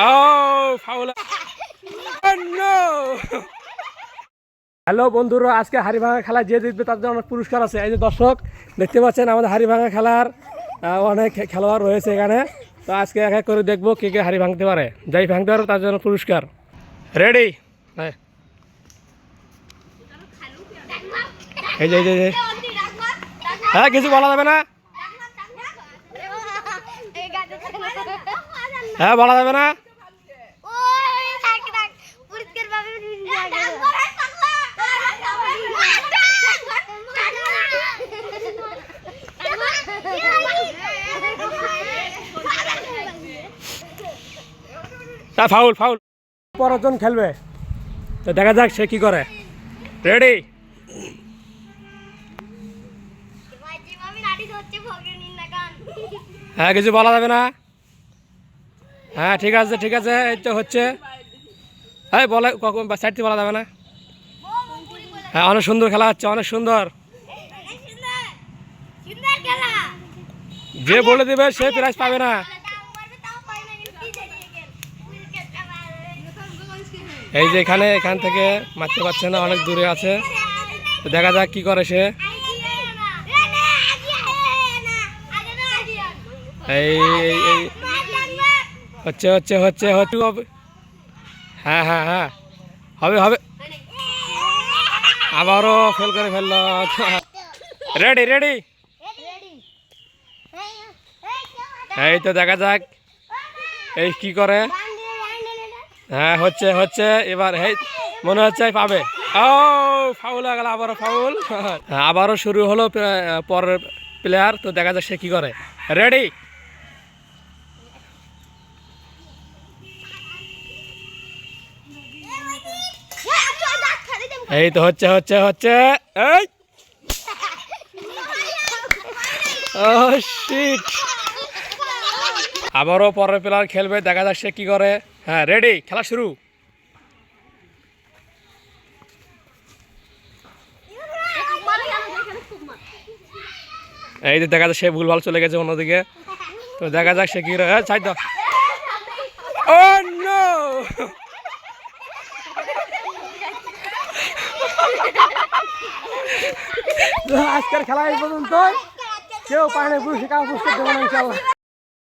Oh, foul hello বন্ধুরা আজকে হাড়ি ভাঙা খেলা যে জিতবে তার জন্য অনেক পুরস্কার আছে। এই যে দর্শক দেখতে পাচ্ছেন আমাদের হাড়ি ভাঙা খেলার অনেক খেলোয়াড় রয়েছে এখানে। তো আজকে এক এক করে দেখব কে কে হাড়ি ভাঙতে পারে। যাই ভাঙতে পারবে তার জন্য পুরস্কার। রেডি হ্যাঁ। এই যে। হ্যাঁ কিছু বলা যাবে না? হ্যাঁ বলা যাবে না? তা ফাউল ফাউল। পরজন খেলবে। তো দেখা যাক সে কি করে। রেডি হ্যাঁ কিছু বলা যাবে না? হ্যাঁ ঠিক আছে ঠিক আছে, এই তো হচ্ছে। হ্যাঁ বলে কখন সাইড বলা যাবে না? হ্যাঁ অনেক সুন্দর খেলা হচ্ছে, অনেক সুন্দর। যে বলে দেবে, সে প্রাইজ পাবে না। এই যে এখানে, এখান থেকে মারতে পারছে না, অনেক দূরে আছে। দেখা যাক কি করে সে। এই হচ্ছে হচ্ছে হচ্ছে হচ্ছে হবে। হ্যাঁ হ্যাঁ হ্যাঁ। হবে হবে। আবারও ফেল করে ফেলল। রেডি রেডি এই তো দেখা যাক। এই কি করে? হ্যাঁ হচ্ছে হচ্ছে এবার এই মনে হচ্ছে পাবে। ও ফাউল হয়ে গেল আবারও ফাউল হ্যাঁ, আবারও শুরু হলো পরের প্লেয়ার তো দেখা যাক সে কি করে। রেডি এই তো হচ্ছে হচ্ছে হচ্ছে। এই। আবারও পরের প্লেয়ার খেলবে, দেখা যাক সে কি করে। হ্যাঁ রেডি খেলা শুরু। এই যে দেখা যাক সে ভুলভাল চলে গেছে অন্যদিকে। তো দেখা যাক সে কি করে। হ্যাঁ সাইড ও নো আজকের খেলা এই পর্যন্ত কেউ পায় না পুরস্কার পুরস্কার দেবো না ইনশাল্লাহ